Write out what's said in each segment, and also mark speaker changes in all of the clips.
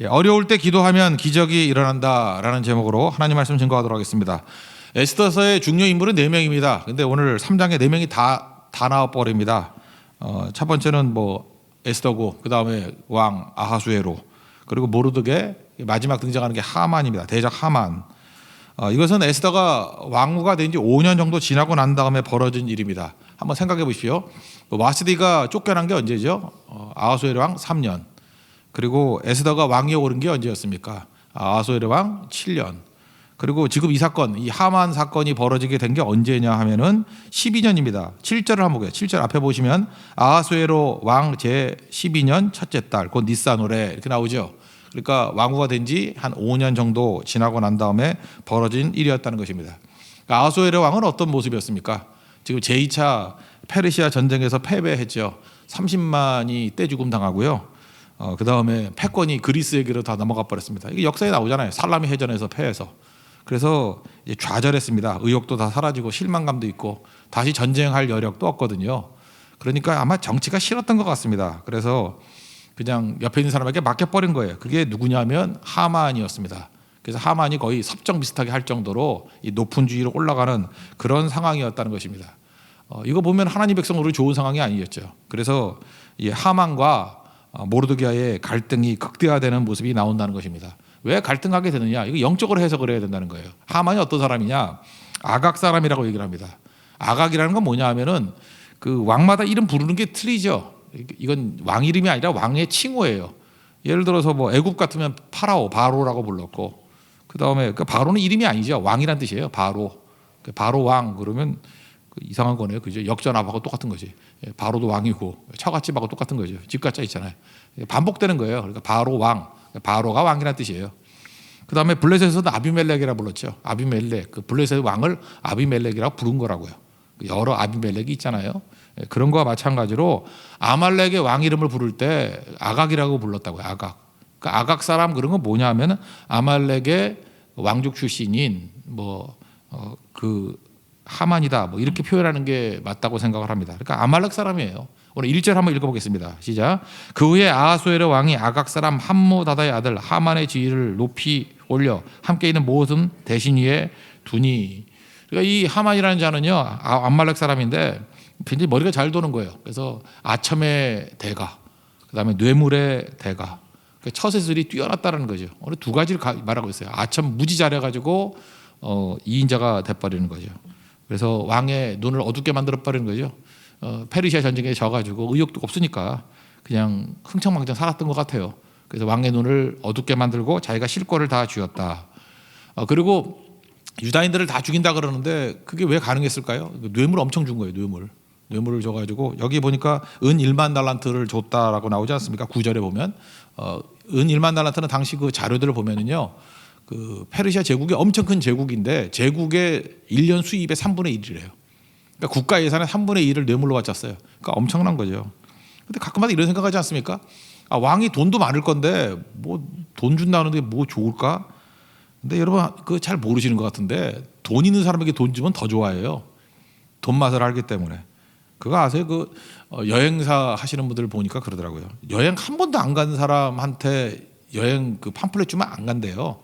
Speaker 1: 예, 어려울 때 기도하면 기적이 일어난다라는 제목으로 하나님 말씀 증거하도록 하겠습니다. 에스더서의 중요 인물은 네 명입니다. 근데 오늘 3장에 네 명이 다 다 나와 버립니다. 어, 첫 번째는 뭐 에스더고 그 다음에 왕 아하수에로 그리고 모르드게 마지막 등장하는 게 하만입니다. 대적 하만. 어, 이것은 에스더가 왕후가 된 지 5년 정도 지나고 난 다음에 벌어진 일입니다. 한번 생각해 보십시오. 와스디가 쫓겨난 게 언제죠? 어, 아하수에로 왕 3년. 그리고 에스더가 왕위에 오른 게 언제였습니까? 아하수에로 왕 7년. 그리고 지금 이 사건, 이 하만 사건이 벌어지게 된 게 언제냐 하면은 12년입니다. 7절을 한번 보게요. 7절 앞에 보시면 아하수에로 왕 제 12년 첫째 달, 곧 니사노래 이렇게 나오죠. 그러니까 왕후가 된 지 한 5년 정도 지나고 난 다음에 벌어진 일이었다는 것입니다. 그러니까 아하수에로 왕은 어떤 모습이었습니까? 지금 제2차 페르시아 전쟁에서 패배했죠. 30만이 떼죽음 당하고요. 어, 그 다음에 패권이 그리스에게로 다 넘어가 버렸습니다. 이게 역사에 나오잖아요. 살라미 해전에서 패해서. 그래서 좌절했습니다. 의욕도 다 사라지고 실망감도 있고 다시 전쟁할 여력도 없거든요. 그러니까 아마 정치가 싫었던 것 같습니다. 그래서 그냥 옆에 있는 사람에게 맡겨버린 거예요. 그게 누구냐면 하만이었습니다. 그래서 하만이 거의 섭정 비슷하게 할 정도로 이 높은 주위로 올라가는 그런 상황이었다는 것입니다. 어, 이거 보면 하나님 백성으로 좋은 상황이 아니었죠. 그래서 이 하만과 어, 모르드기아의 갈등이 극대화되는 모습이 나온다는 것입니다. 왜 갈등하게 되느냐? 이거 영적으로 해석을 해야 된다는 거예요. 하만이 어떤 사람이냐? 아각 사람이라고 얘기를 합니다. 아각이라는 건 뭐냐 하면은 그 왕마다 이름 부르는 게 틀리죠. 이건 왕 이름이 아니라 왕의 칭호예요. 예를 들어서 뭐 애굽 같으면 파라오, 바로라고 불렀고 그 다음에 그 바로는 이름이 아니죠. 왕이란 뜻이에요. 바로. 그 바로 왕 그러면 그 이상한 거네요. 그죠? 역전압하고 똑같은 거지. 예, 바로도 왕이고 처갓집하고 똑같은 거죠. 집가짜 있잖아요. 반복되는 거예요. 그러니까 바로 왕. 바로가 왕이라는 뜻이에요. 그 다음에 블레셋에서도 아비멜렉이라 불렀죠. 아비멜렉. 그 블레셋 왕을 아비멜렉이라고 부른 거라고요. 여러 아비멜렉이 있잖아요. 예, 그런 거와 마찬가지로 아말렉의 왕 이름을 부를 때 아각이라고 불렀다고요. 아각. 그 아각 사람 그런 건 뭐냐면 아말렉의 왕족 출신인 뭐그 하만이다 뭐 이렇게 표현하는 게 맞다고 생각을 합니다. 그러니까 아말렉 사람이에요. 오늘 1절 한번 읽어보겠습니다. 시작. 그 후에 아하수에르 왕이 아각 사람 함무다다의 아들 하만의 지위를 높이 올려 함께 있는 모든 대신 위에 두니. 그러니까 이 하만이라는 자는요 아, 아말렉 사람인데 굉장히 머리가 잘 도는 거예요. 그래서 아첨의 대가, 그다음에 뇌물의 대가, 그 처세술이 뛰어났다는 거죠. 오늘 두 가지를 말하고 있어요. 아첨 무지 잘해가지고 어, 이인자가 돼버리는 거죠. 그래서 왕의 눈을 어둡게 만들어 버리는 거죠. 어, 페르시아 전쟁에 져가지고 의욕도 없으니까 그냥 흥청망청 살았던 것 같아요. 그래서 왕의 눈을 어둡게 만들고 자기가 실권을 다 쥐었다. 어, 그리고 유다인들을 다 죽인다 그러는데 그게 왜 가능했을까요? 뇌물 엄청 준 거예요. 뇌물. 뇌물을 줘가지고 여기 보니까 은 1만 달란트를 줬다라고 나오지 않습니까? 구절에 보면 어, 은 1만 달란트는 당시 그 자료들을 보면은요. 그 페르시아 제국이 엄청 큰 제국인데 제국의 1년 수입의 3분의 1이래요. 그러니까 국가 예산의 3분의 1을 뇌물로 바쳤어요. 그러니까 엄청난 거죠. 근데 가끔마다 이런 생각하지 않습니까? 아, 왕이 돈도 많을 건데 뭐 돈 준다는데 뭐 좋을까? 근데 여러분 그 잘 모르시는 것 같은데 돈 있는 사람에게 돈 주면 더 좋아해요. 돈 맛을 알기 때문에. 그거 아세요? 그 어, 여행사 하시는 분들 보니까 그러더라고요. 여행 한 번도 안 간 사람한테 여행 그 팜플렛 주면 안 간대요.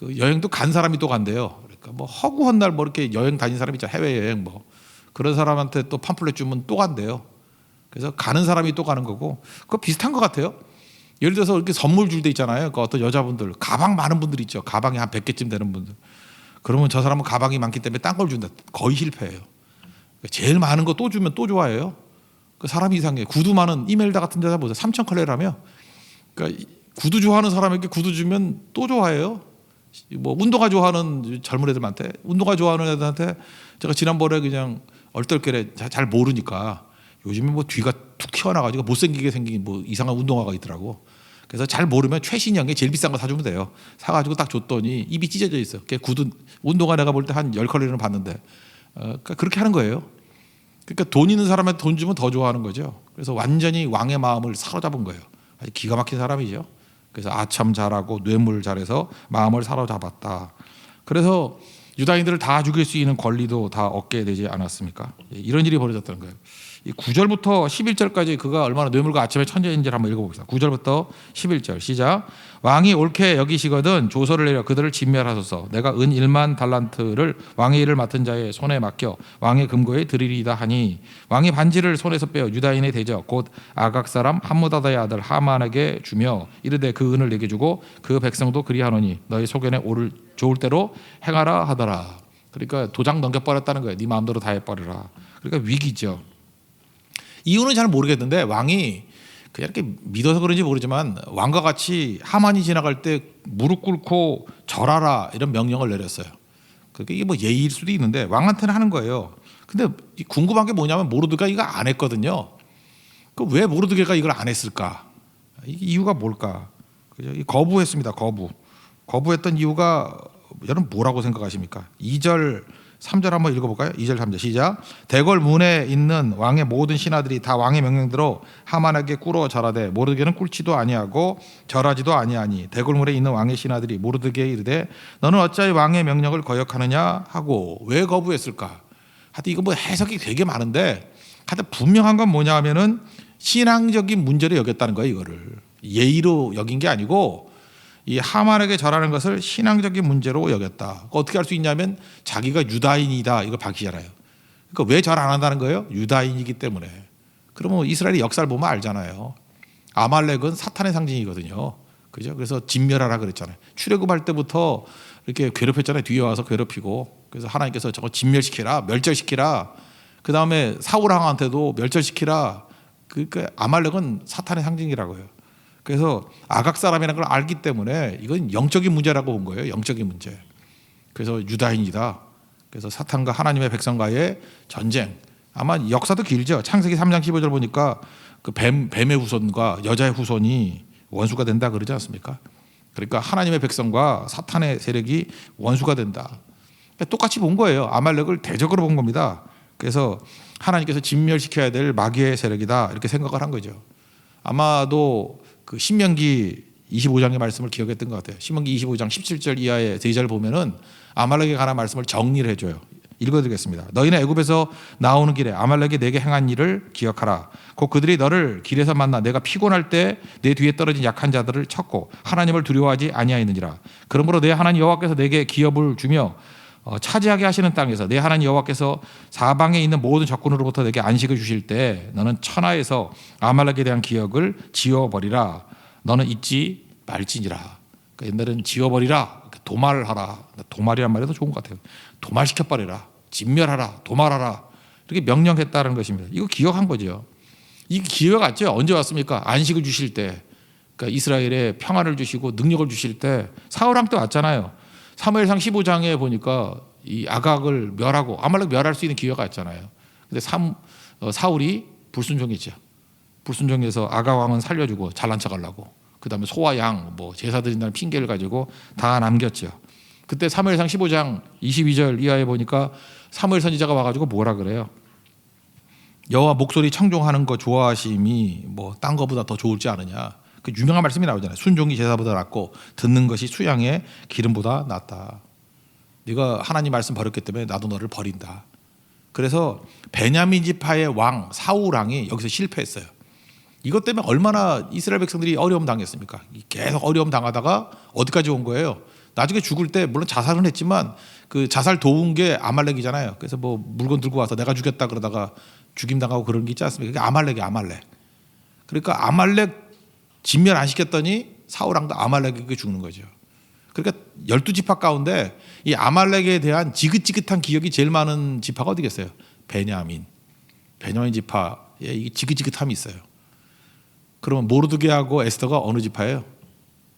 Speaker 1: 그 여행도 간 사람이 또 간대요. 그러니까 뭐 허구한 날 뭐 이렇게 여행 다닌 사람 있죠. 해외 여행 뭐 그런 사람한테 또 팜플렛 주면 또 간대요. 그래서 가는 사람이 또 가는 거고 그거 비슷한 것 같아요. 예를 들어서 이렇게 선물 줄 때 있잖아요. 그 어떤 여자분들 가방 많은 분들 있죠. 가방이 한 100개쯤 되는 분들. 그러면 저 사람은 가방이 많기 때문에 딴 걸 준다. 거의 실패해요. 제일 많은 거 또 주면 또 좋아해요. 그 사람이 이상해. 구두 많은 이멜다 같은 여자 보세요. 3천 컬레라며. 그러니까 구두 좋아하는 사람에게 구두 주면 또 좋아해요. 뭐 운동화 좋아하는 젊은 애들한테 운동화 좋아하는 애들한테 제가 지난번에 그냥 얼떨결에 잘 모르니까 요즘에 뭐 뒤가 툭 튀어나가지고 못생기게 생긴 뭐 이상한 운동화가 있더라고. 그래서 잘 모르면 최신형의 제일 비싼 거 사주면 돼요. 사가지고 딱 줬더니 입이 찢어져 있어. 걔 구두 운동화 내가 볼 때 한 열 컬레는 봤는데 어, 그러니까 그렇게 하는 거예요. 그러니까 돈 있는 사람한테 돈 주면 더 좋아하는 거죠. 그래서 완전히 왕의 마음을 사로잡은 거예요. 아주 기가 막힌 사람이죠. 그래서 아참 잘하고 뇌물 잘해서 마음을 사로잡았다. 그래서 유다인들을 다 죽일 수 있는 권리도 다 얻게 되지 않았습니까? 예, 이런 일이 벌어졌다는 거예요. 이 9절부터 11절까지 그가 얼마나 뇌물과 아침에 천재인지를 한번 읽어봅시다. 9절부터 11절 시작. 왕이 옳게 여기시거든 조서를 내려 그들을 진멸하소서. 내가 은 1만 달란트를 왕의 일을 맡은 자의 손에 맡겨 왕의 금고에 드리리다 하니 왕이 반지를 손에서 빼어 유다인의 대적 곧 아각 사람 함무다다의 아들 하만에게 주며 이르되 그 은을 내게 주고 그 백성도 그리하노니 너희 소견에 오를 좋을 대로 행하라 하더라. 그러니까 도장 넘겨버렸다는 거예요. 네 마음대로 다 해버려라. 그러니까 위기죠. 이유는 잘 모르겠는데 왕이 그냥 이렇게 믿어서 그런지 모르지만 왕과 같이 하만이 지나갈 때 무릎 꿇고 절하라 이런 명령을 내렸어요. 그게 뭐 예의일 수도 있는데 왕한테는 하는 거예요. 근데 이 궁금한 게 뭐냐면 모르드가 이거 안 했거든요. 그 왜 모르드게가 이걸 안 했을까? 이 이유가 뭘까? 거부했습니다. 거부. 거부했던 이유가 여러분 뭐라고 생각하십니까? 2절 3절 한번 읽어볼까요? 2절 3절 시작. 대궐 문에 있는 왕의 모든 신하들이 다 왕의 명령대로 하만에게 꿇어 절하되 모르드게는 꿇지도 아니하고 절하지도 아니하니 대궐 문에 있는 왕의 신하들이 모르드게에 이르되 너는 어찌하여 왕의 명령을 거역하느냐 하고 왜 거부했을까? 하여튼 이거 뭐 해석이 되게 많은데 하여튼 분명한 건 뭐냐 하면은 신앙적인 문제로 여겼다는 거예요 이거를 예의로 여긴 게 아니고 이 하만에게 절하는 것을 신앙적인 문제로 여겼다. 어떻게 할수 있냐면 자기가 유다인이다 이거 밝히잖아요. 그러니까 왜 절 안 한다는 거예요? 유다인이기 때문에. 그러면 이스라엘의 역사를 보면 알잖아요. 아말렉은 사탄의 상징이거든요. 그죠? 그래서 진멸하라 그랬잖아요. 출애굽할 때부터 이렇게 괴롭혔잖아요. 뒤에 와서 괴롭히고. 그래서 하나님께서 저거 진멸시키라, 멸절시키라. 그 다음에 사울 왕한테도 멸절시키라. 그러니까 아말렉은 사탄의 상징이라고요. 그래서 아각 사람이라는 걸 알기 때문에 이건 영적인 문제라고 본 거예요. 영적인 문제. 그래서 유다인이다. 그래서 사탄과 하나님의 백성과의 전쟁. 아마 역사도 길죠. 창세기 3장 15절 보니까 그 뱀, 뱀의 후손과 여자의 후손이 원수가 된다 그러지 않습니까? 그러니까 하나님의 백성과 사탄의 세력이 원수가 된다. 그러니까 똑같이 본 거예요. 아말렉을 대적으로 본 겁니다. 그래서 하나님께서 진멸시켜야 될 마귀의 세력이다 이렇게 생각을 한 거죠. 아마도 그 신명기 25장의 말씀을 기억했던 것 같아요. 신명기 25장 17절 이하의 제절 보면은 아말렉에 관한 말씀을 정리를 해줘요. 읽어드리겠습니다. 너희는 애굽에서 나오는 길에 아말렉이 내게 행한 일을 기억하라. 곧 그들이 너를 길에서 만나 내가 피곤할 때 내 뒤에 떨어진 약한 자들을 쳤고 하나님을 두려워하지 아니하였느니라. 그러므로 내 하나님 여호와께서 내게 기업을 주며 어, 차지하게 하시는 땅에서 내 하나님 여호와께서 사방에 있는 모든 적군으로부터 내게 안식을 주실 때 너는 천하에서 아말렉에 대한 기억을 지워버리라. 너는 잊지 말지니라. 그러니까 옛날에는 지워버리라. 도말을 하라. 도말이란 말이 더 좋은 것 같아요. 도말시켜버리라. 진멸하라. 도말하라. 이렇게 명령했다는 것입니다. 이거 기억한 거죠. 이 기회가 왔죠. 언제 왔습니까? 안식을 주실 때. 그러니까 이스라엘에 평화를 주시고 능력을 주실 때 사울왕 때 왔잖아요. 사무엘상 15장에 보니까 이 아각을 멸하고 아말렉 멸할 수 있는 기회가 있잖아요. 근데 삼, 어, 사울이 불순종했죠. 불순종해서 아각 왕은 살려주고 잘난 척하려고. 그다음에 소와 양, 뭐 제사 드린다는 핑계를 가지고 다 남겼죠. 그때 사무엘상 15장 22절 이하에 보니까 사무엘 선지자가 와가지고 뭐라 그래요? 여호와 목소리 청종하는 거 좋아하심이 뭐 딴 거보다 더 좋을지 않으냐. 그 유명한 말씀이 나오잖아요. 순종이 제사보다 낫고 듣는 것이 수양의 기름보다 낫다. 네가 하나님 말씀 버렸기 때문에 나도 너를 버린다. 그래서 베냐민 지파의 왕 사울 왕이 여기서 실패했어요. 이것 때문에 얼마나 이스라엘 백성들이 어려움 당했습니까? 계속 어려움 당하다가 어디까지 온 거예요? 나중에 죽을 때 물론 자살은 했지만 그 자살 도운 게 아말렉이잖아요. 그래서 뭐 물건 들고 와서 내가 죽였다 그러다가 죽임 당하고 그런 게 있지 않습니까? 그게 아말렉이 아말렉. 그러니까 아말렉 진멸 안 시켰더니 사울왕도 아말렉에게 죽는 거죠. 그러니까 열두 지파 가운데 이 아말렉에 대한 지긋지긋한 기억이 제일 많은 지파가 어디겠어요? 베냐민. 베냐민 지파에 이 지긋지긋함이 있어요. 그러면 모르드게하고 에스더가 어느 지파예요?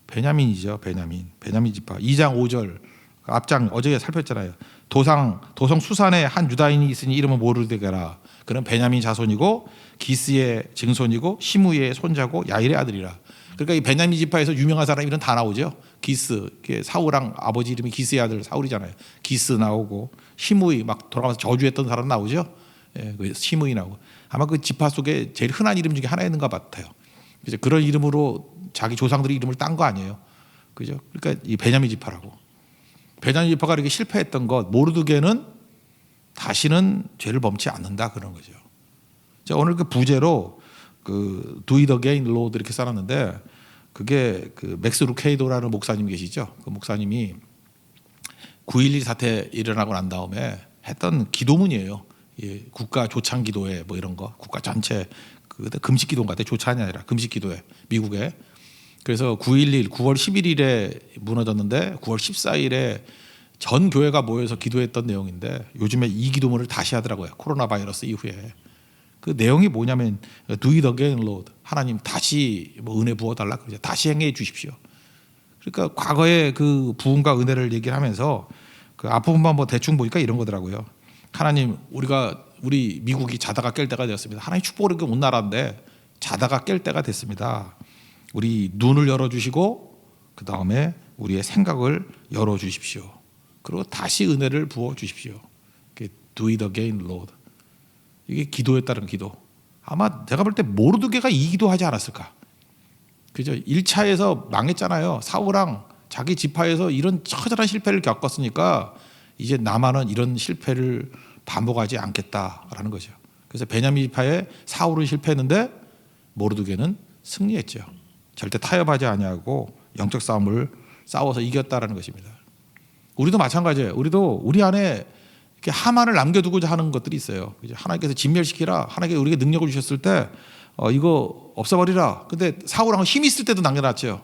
Speaker 1: 베냐민이죠. 베냐민. 베냐민 지파. 2장 5절 앞장 어제 살폈잖아요. 도상 도성 수산에 한 유다인이 있으니 이름은 모르드게라. 그는 베냐민 자손이고 기스의 증손이고 시무의 손자고 야일의 아들이라. 그러니까 이 베냐민 지파에서 유명한 사람 이름 다 나오죠. 기스, 사울랑 아버지 이름이 기스의 아들 사울이잖아요. 기스 나오고 시무이 막 돌아가서 저주했던 사람 나오죠. 예, 그 시무이 나오고 아마 그 지파 속에 제일 흔한 이름 중에 하나였는 것 같아요. 그죠? 그런 이름으로 자기 조상들이 이름을 딴 거 아니에요. 그죠? 그러니까 이 베냐민 지파라고. 베냐민 지파가 이렇게 실패했던 것 모르드게는 다시는 죄를 범치 않는다 그런 거죠. 제가 오늘 그 부제로 그 Do It Again Lord 이렇게 써놨는데 그게 그 맥스 루케이도라는 목사님 계시죠. 그 목사님이 9.11 사태 일어나고 난 다음에 했던 기도문이에요. 예, 국가 조찬 기도회 뭐 이런 거 국가 전체 그 그때 금식 기도인 것 조찬이 아니라 금식 기도회 미국에 그래서 9.11 9월 11일에 무너졌는데 9월 14일에 전 교회가 모여서 기도했던 내용인데 요즘에 이 기도문을 다시 하더라고요 코로나 바이러스 이후에 그 내용이 뭐냐면 Do it again, Lord. 하나님 다시 뭐 은혜 부어 달라 그러죠. 다시 행해 주십시오. 그러니까 과거의 그 부흥과 은혜를 얘기를 하면서 그 앞부분만 뭐 대충 보니까 이런 거더라고요. 하나님 우리가 우리 미국이 자다가 깰 때가 되었습니다. 하나님 축복을 온 나라인데 자다가 깰 때가 됐습니다. 우리 눈을 열어 주시고 그 다음에 우리의 생각을 열어 주십시오. 그리고 다시 은혜를 부어 주십시오. Do it again, Lord. 이게 기도에 따른 기도. 아마 내가 볼 때 모르드게가 이 기도하지 않았을까. 그죠? 1차에서 망했잖아요. 사우랑 자기 지파에서 이런 처절한 실패를 겪었으니까 이제 나만은 이런 실패를 반복하지 않겠다라는 거죠. 그래서 베냐민 지파에 사울은 실패했는데 모르드게는 승리했죠. 절대 타협하지 아니하고 영적 싸움을 싸워서 이겼다라는 것입니다. 우리도 마찬가지예요. 우리도 우리 안에 이렇게 하만을 남겨두고자 하는 것들이 있어요. 하나님께서 진멸시키라. 하나님께서 우리에게 능력을 주셨을 때 어, 이거 없애버리라. 근데 사울왕은 힘 있을 때도 남겨놨죠.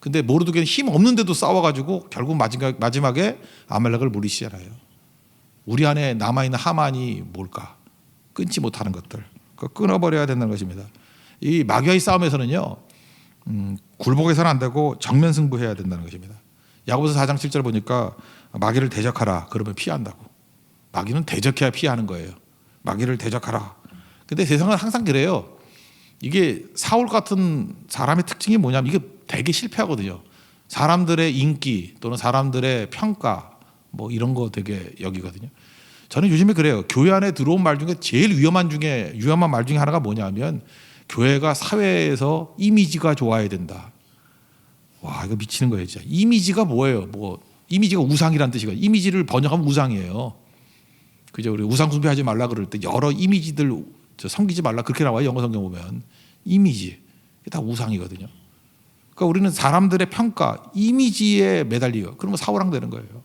Speaker 1: 근데 모르드게는 힘 없는데도 싸워가지고 결국 마지막, 마지막에 아말렉을 물리치잖아요. 우리 안에 남아있는 하만이 뭘까? 끊지 못하는 것들. 그 끊어버려야 된다는 것입니다. 이 마귀와의 싸움에서는요, 음, 굴복해서는 안 되고 정면 승부해야 된다는 것입니다. 야고보서 4장 7절 보니까 마귀를 대적하라. 그러면 피한다고. 마귀는 대적해야 피하는 거예요. 마귀를 대적하라. 근데 세상은 항상 그래요. 이게 사울 같은 사람의 특징이 뭐냐면 이게 되게 실패하거든요. 사람들의 인기 또는 사람들의 평가 뭐 이런 거 되게 여기거든요. 저는 요즘에 그래요. 교회 안에 들어온 말 중에 제일 위험한 중에 위험한 말 중에 하나가 뭐냐면 교회가 사회에서 이미지가 좋아야 된다. 와 이거 미치는 거예요 진짜. 이미지가 뭐예요? 뭐 이미지가 우상이란 뜻이거든요. 이미지를 번역하면 우상이에요. 그죠? 우리 우상 숭배하지 말라 그럴 때 여러 이미지들 저 섬기지 말라 그렇게 나와요 영어 성경 보면 이미지 다 우상이거든요. 그러니까 우리는 사람들의 평가 이미지에 매달리요. 그러면 사우랑 되는 거예요.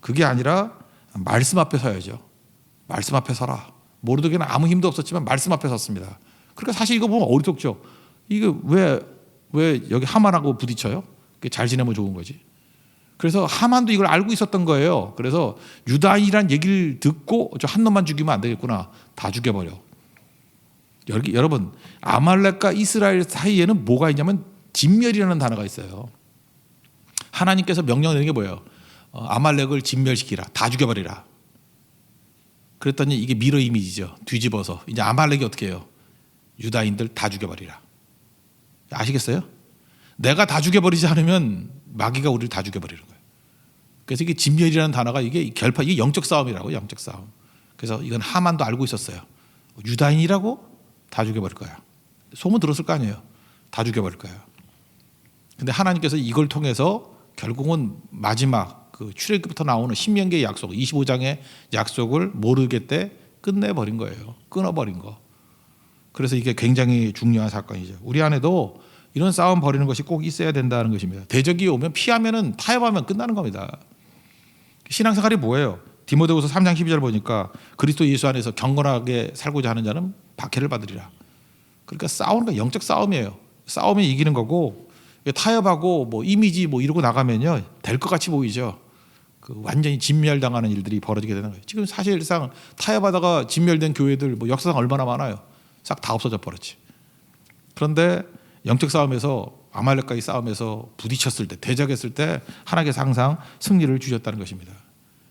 Speaker 1: 그게 아니라 말씀 앞에 서야죠. 말씀 앞에 서라. 모르드게는 아무 힘도 없었지만 말씀 앞에 섰습니다. 그러니까 사실 이거 보면 어리석죠. 이거 왜, 왜 여기 하만하고 부딪혀요? 잘 지내면 좋은 거지. 그래서 하만도 이걸 알고 있었던 거예요. 그래서 유다인이란 얘기를 듣고 저 한 놈만 죽이면 안 되겠구나. 다 죽여버려. 여기, 여러분 아말렉과 이스라엘 사이에는 뭐가 있냐면 진멸이라는 단어가 있어요. 하나님께서 명령 내는 게 뭐예요? 어, 아말렉을 진멸시키라. 다 죽여버리라. 그랬더니 이게 미러 이미지죠. 뒤집어서 이제 아말렉이 어떻게 해요? 유다인들 다 죽여버리라. 아시겠어요? 내가 다 죽여버리지 않으면 마귀가 우리를 다 죽여버리는 거예요. 그래서 이게 진멸이라는 단어가 이게 결파 이게 영적 싸움이라고 영적 싸움. 그래서 이건 하만도 알고 있었어요. 유다인이라고 다 죽여버릴 거야. 소문 들었을 거 아니에요. 다 죽여버릴 거야. 근데 하나님께서 이걸 통해서 결국은 마지막 그 출애굽부터 나오는 신명기의 약속, 25장의 약속을 모르게 때 끝내버린 거예요. 끊어버린 거. 그래서 이게 굉장히 중요한 사건이죠. 우리 안에도 이런 싸움 벌이는 것이 꼭 있어야 된다는 것입니다. 대적이 오면 피하면은 타협하면 끝나는 겁니다. 신앙생활이 뭐예요? 디모데후서 3장 12절 보니까 그리스도 예수 안에서 경건하게 살고자 하는 자는 박해를 받으리라. 그러니까 싸우는 거 영적 싸움이에요. 싸움이 이기는 거고 타협하고 뭐 이미지 뭐 이러고 나가면요 될 것 같이 보이죠. 그 완전히 진멸당하는 일들이 벌어지게 되는 거예요. 지금 사실상 타협하다가 진멸된 교회들 뭐 역사상 얼마나 많아요. 싹 다 없어져 버렸지. 그런데 영적 싸움에서 아말렉과의 싸움에서 부딪혔을 때 대적했을 때 하나님께서 항상 승리를 주셨다는 것입니다.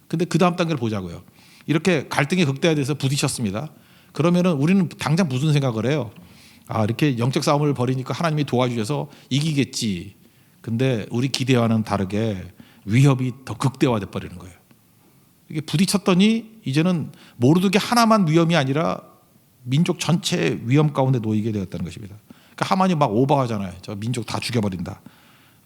Speaker 1: 근데 그 다음 단계를 보자고요. 이렇게 갈등이 극대화돼서 부딪혔습니다. 그러면은 우리는 당장 무슨 생각을 해요? 아 이렇게 영적 싸움을 벌이니까 하나님이 도와주셔서 이기겠지. 근데 우리 기대와는 다르게 위협이 더 극대화돼 버리는 거예요. 이게 부딪혔더니 이제는 모르드게 하나만 위험이 아니라 민족 전체 위험 가운데 놓이게 되었다는 것입니다. 그러니까 하만이 막 오버하잖아요. 저 민족 다 죽여버린다.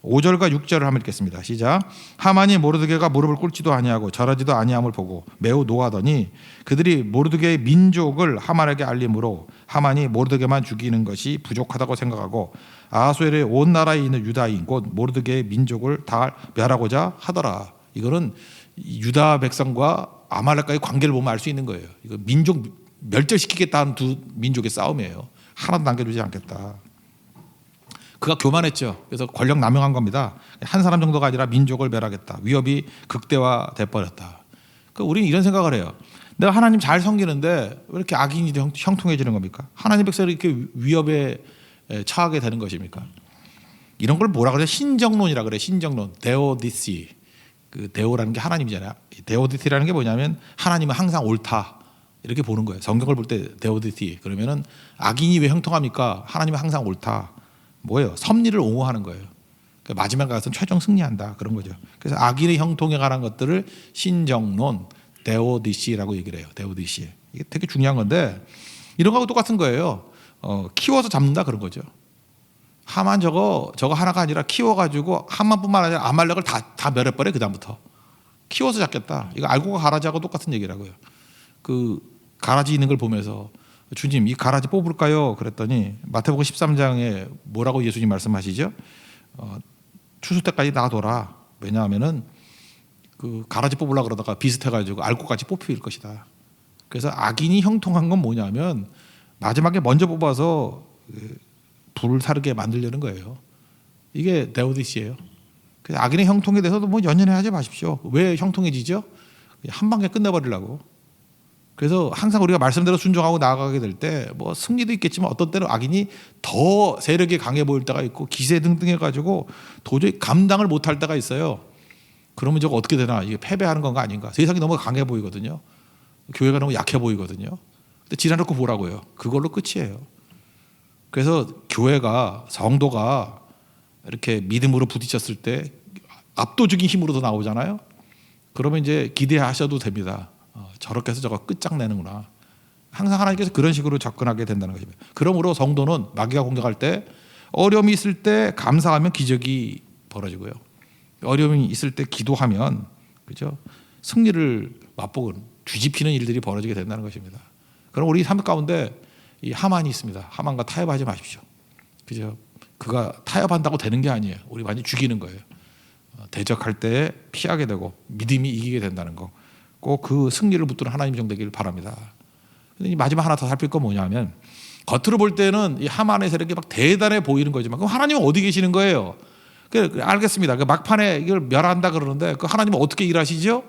Speaker 1: 5절과 6절을 한번 읽겠습니다. 시작. 하만이 모르드게가 무릎을 꿇지도 아니하고 절하지도 아니함을 보고 매우 노하더니 그들이 모르드게의 민족을 하만에게 알림으로 하만이 모르드게만 죽이는 것이 부족하다고 생각하고 아하수엘의 온 나라에 있는 유다인 곧 모르드게의 민족을 다 멸하고자 하더라. 이거는 이 유다 백성과 아말렉과의 관계를 보면 알 수 있는 거예요. 이거 민족 멸절시키겠다는 두 민족의 싸움이에요. 하나도 남겨두지 않겠다. 그가 교만했죠. 그래서 권력 남용한 겁니다. 한 사람 정도가 아니라 민족을 멸하겠다. 위협이 극대화돼 버렸다. 그 우리는 이런 생각을 해요. 내가 하나님 잘 섬기는데 왜 이렇게 악인이 형- 형통해지는 겁니까? 하나님 백성이 이렇게 위협에 에, 처하게 되는 것입니까? 이런 걸 뭐라 그래? 신정론이라 그래. 신정론. 데오디시. 그 데오라는 게 하나님이잖아요. 이 데오디티라는 게 뭐냐면 하나님은 항상 옳다. 이렇게 보는 거예요. 성경을 볼 때 데오디티. 그러면은 악인이 왜 형통합니까? 하나님은 항상 옳다. 뭐예요? 섭리를 옹호하는 거예요. 그러니까 마지막 가서는 최종 승리한다 그런 거죠. 그래서 악인의 형통에 관한 것들을 신정론 데오디시라고 얘기를 해요. 데오디시 이게 되게 중요한 건데 이런 거하고 똑같은 거예요. 어, 키워서 잡는다 그런 거죠. 하만 저거 저거 하나가 아니라 키워가지고 하만뿐만 아니라 아말렉을 다 다 멸해버려 그 다음부터 키워서 잡겠다. 이거 알고 가라지하고 똑같은 얘기라고요. 그 가라지 있는 걸 보면서 주님 이 가라지 뽑을까요? 그랬더니 마태복음 13장에 뭐라고 예수님 말씀하시죠? 어, 추수 때까지 놔둬라. 왜냐하면은 그 가라지 뽑으려 그러다가 비슷해가지고 알고까지 뽑힐 것이다. 그래서 악인이 형통한 건 뭐냐면 마지막에 먼저 뽑아서 그 불을 사르게 만들려는 거예요. 이게 데오디시예요. 그래서 악인의 형통에 대해서도 뭐 연연해 하지 마십시오. 왜 형통해지죠? 한 방에 끝내버리려고. 그래서 항상 우리가 말씀대로 순종하고 나아가게 될 때 뭐 승리도 있겠지만 어떤 때는 악인이 더 세력이 강해 보일 때가 있고 기세 등등해 가지고 도저히 감당을 못할 때가 있어요. 그러면 저거 어떻게 되나 이게 패배하는 건가 아닌가? 세상이 너무 강해 보이거든요. 교회가 너무 약해 보이거든요. 근데 지나놓고 보라고요. 그걸로 끝이에요. 그래서 교회가 성도가 이렇게 믿음으로 부딪혔을 때 압도적인 힘으로 더 나오잖아요. 그러면 이제 기대하셔도 됩니다. 어, 저렇게 해서 저거 끝장내는구나. 항상 하나님께서 그런 식으로 접근하게 된다는 것입니다. 그러므로 성도는 마귀가 공격할 때 어려움이 있을 때 감사하면 기적이 벌어지고요. 어려움이 있을 때 기도하면 그죠 승리를 맛보는 뒤집히는 일들이 벌어지게 된다는 것입니다. 그럼 우리 삶 가운데 이 하만이 있습니다. 하만과 타협하지 마십시오. 그죠? 그가 타협한다고 되는 게 아니에요. 우리 히 죽이는 거예요. 어, 대적할 때 피하게 되고 믿음이 이기게 된다는 거. 꼭 그 승리를 붙드는 하나님 정되기를 바랍니다. 근데 이 마지막 하나 더 살필 건 뭐냐면 겉으로 볼 때는 이 하만의 세력이 막 대단해 보이는 거지만 그럼 하나님은 어디 계시는 거예요? 그그 알겠습니다. 그 막판에 이걸 멸한다 그러는데 그 하나님은 어떻게 일하시죠?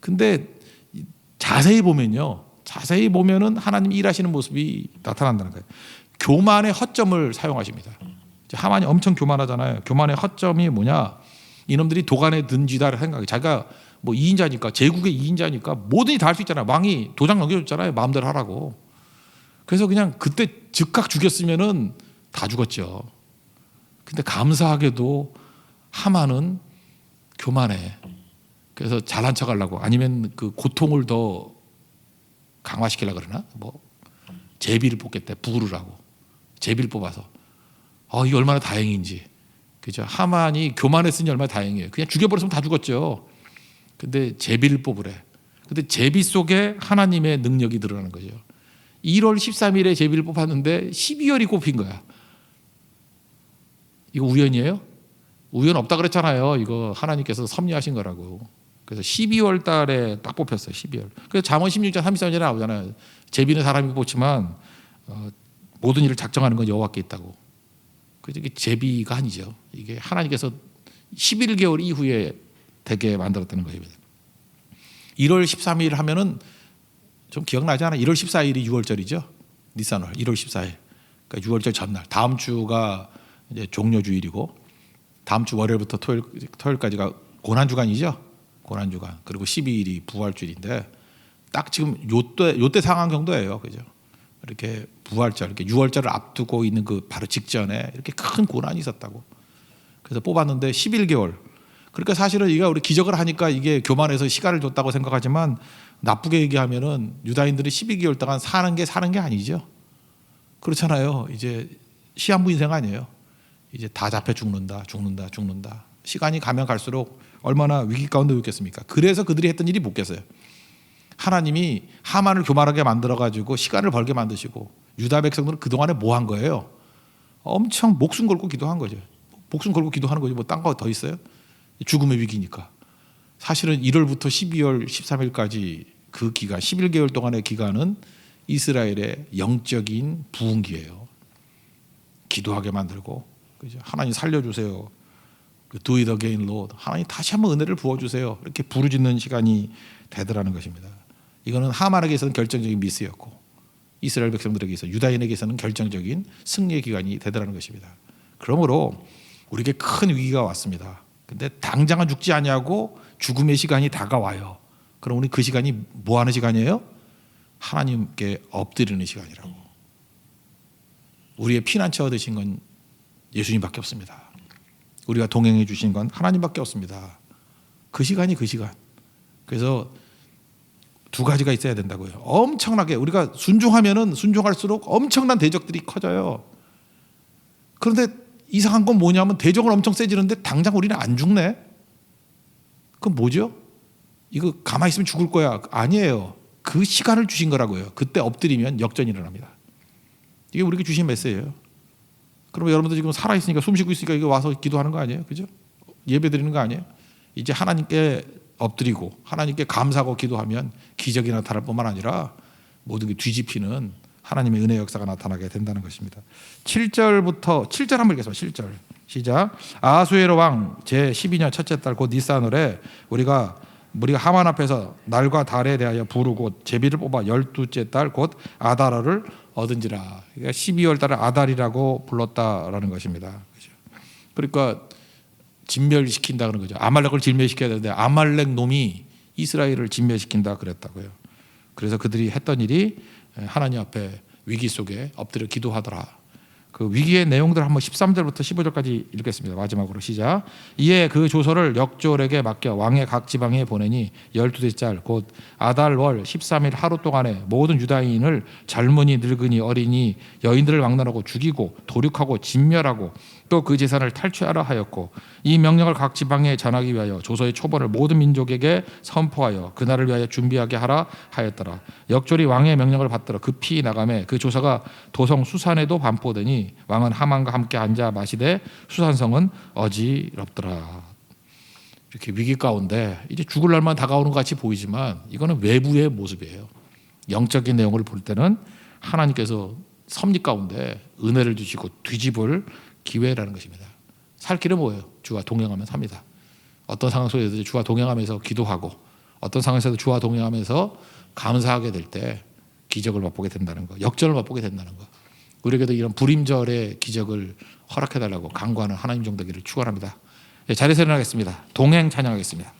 Speaker 1: 근데 이- 자세히 보면요. 자세히 보면은 하나님 일하시는 모습이 나타난다는 거예요. 교만의 허점을 사용하십니다. 하만이 엄청 교만하잖아요. 교만의 허점이 뭐냐? 이놈들이 도간에 든 쥐다를 생각해. 자기가 뭐 2인자니까 제국의 2인자니까 뭐든지 다 할 수 있잖아요. 왕이 도장 넘겨줬잖아요. 마음대로 하라고. 그래서 그냥 그때 즉각 죽였으면은 다 죽었죠. 근데 감사하게도 하만은 교만해. 그래서 잘난 척 하려고 아니면 그 고통을 더 강화시키려고 그러나 뭐 제비를 뽑겠대 부르라고 제비를 뽑아서 아 이게 얼마나 다행인지 그죠 하만이 교만했으니 얼마나 다행이에요 그냥 죽여버렸으면 다 죽었죠 근데 제비를 뽑으래 근데 제비 속에 하나님의 능력이 드러나는 거죠 1월 13일에 제비를 뽑았는데 12월이 꼽힌 거야 이거 우연이에요? 우연 없다 그랬잖아요 이거 하나님께서 섭리하신 거라고 그래서 12월 달에 딱 뽑혔어요. 12월. 그래서 잠언 16장 33절에 나오잖아요. 제비는 사람이 뽑지만 어, 모든 일을 작정하는 건 여호와께 있다고. 그래서 이게 제비가 아니죠. 이게 하나님께서 11개월 이후에 되게 만들었다는 거예요. 1월 13일 하면은 좀 기억나지 않아? 1월 14일이 6월절이죠. 니산월 1월 14일. 그러니까 6월절 전날. 다음 주가 이제 종료 주일이고 다음 주 월요일부터 토요일 토요일까지가 고난 주간이죠. 고난 주간. 그리고 12일이 부활 주일인데 딱 지금 요때 요때 상황 정도예요. 그죠? 이렇게 부활절, 이렇게 6월절을 앞두고 있는 그 바로 직전에 이렇게 큰 고난이 있었다고. 그래서 뽑았는데 11개월. 그러니까 사실은 이게 우리 기적을 하니까 이게 교만해서 시간을 줬다고 생각하지만 나쁘게 얘기하면은 유다인들이 12개월 동안 사는 게 사는 게 아니죠. 그렇잖아요. 이제 시한부 인생 아니에요. 이제 다 잡혀 죽는다, 죽는다, 죽는다. 시간이 가면 갈수록 얼마나 위기 가운데 있겠습니까? 그래서 그들이 했던 일이 뭐겠어요? 하나님이 하만을 교만하게 만들어 가지고 시간을 벌게 만드시고 유다 백성들은 그 동안에 뭐 한 거예요? 엄청 목숨 걸고 기도한 거죠. 목숨 걸고 기도하는 거죠. 뭐 딴 거 더 있어요? 죽음의 위기니까. 사실은 1월부터 12월 13일까지 그 기간 11개월 동안의 기간은 이스라엘의 영적인 부흥기예요. 기도하게 만들고 그죠? 하나님 살려주세요. 그 Do it again, Lord. 하나님 다시 한번 은혜를 부어주세요. 이렇게 부르짖는 시간이 되더라는 것입니다. 이거는 하만에게서는 결정적인 미스였고 이스라엘 백성들에게서 유다인에게서는 결정적인 승리의 기간이 되더라는 것입니다. 그러므로 우리에게 큰 위기가 왔습니다. 근데 당장은 죽지 아니하고 죽음의 시간이 다가와요. 그럼 우리 그 시간이 뭐 하는 시간이에요? 하나님께 엎드리는 시간이라고. 우리의 피난처 되신 건 예수님밖에 없습니다. 우리가 동행해 주신 건 하나님밖에 없습니다. 그 시간이 그 시간. 그래서 두 가지가 있어야 된다고요. 엄청나게 우리가 순종하면은 순종할수록 엄청난 대적들이 커져요. 그런데 이상한 건 뭐냐면 대적은 엄청 세지는데 당장 우리는 안 죽네. 그건 뭐죠? 이거 가만히 있으면 죽을 거야. 아니에요. 그 시간을 주신 거라고요. 그때 엎드리면 역전이 일어납니다. 이게 우리에게 주신 메시지예요. 그러면 여러분들 지금 살아 있으니까 숨 쉬고 있으니까 이거 와서 기도하는 거 아니에요? 그죠? 예배 드리는 거 아니에요? 이제 하나님께 엎드리고 하나님께 감사하고 기도하면 기적이 나타날 뿐만 아니라 모든 게 뒤집히는 하나님의 은혜 역사가 나타나게 된다는 것입니다. 7절부터 7절 한번 읽겠습니다. 7절. 시작. 아하수에로 왕 제 12년 첫째 달 곧 니산월에 우리가 우리가 하만 앞에서 날과 달에 대하여 부르고 제비를 뽑아 열두째 달 곧 아다라를 얻은지라. 그러니까 12월 달에 아달이라고 불렀다라는 것입니다. 그죠? 그러니까 진멸시킨다 그런 거죠. 아말렉을 진멸시켜야 되는데 아말렉 놈이 이스라엘을 진멸시킨다 그랬다고요. 그래서 그들이 했던 일이 하나님 앞에 위기 속에 엎드려 기도하더라. 그 위기의 내용들 한번 13절부터 15절까지 읽겠습니다. 마지막으로 시작. 이에 그 조서를 역졸에게 맡겨 왕의 각 지방에 보내니 열두 달곧 아달월 13일 하루 동안에 모든 유다인을 젊은이 늙은이 어린이 여인들을 막론하고 죽이고 도륙하고 진멸하고 또 그 재산을 탈취하라 하였고 이 명령을 각 지방에 전하기 위하여 조서의 초본을 모든 민족에게 선포하여 그날을 위하여 준비하게 하라 하였더라. 역졸이 왕의 명령을 받들어 급히 나가매 그 조서가 도성 수산에도 반포되니 왕은 하만과 함께 앉아 마시되 수산성은 어지럽더라. 이렇게 위기 가운데 이제 죽을 날만 다가오는 것 같이 보이지만 이거는 외부의 모습이에요. 영적인 내용을 볼 때는 하나님께서 섭리 가운데 은혜를 주시고 뒤집을 기회라는 것입니다. 살 길은 뭐예요? 주와 동행하면 삽니다. 어떤 상황 속에서 주와 동행하면서 기도하고 어떤 상황에서도 주와 동행하면서 감사하게 될 때 기적을 맛보게 된다는 거, 역전을 맛보게 된다는 거. 우리에게도 이런 불임절의 기적을 허락해 달라고 간구하는 하나님 정도기를 축원합니다. 예, 자리에서 일어나겠습니다. 동행 찬양하겠습니다.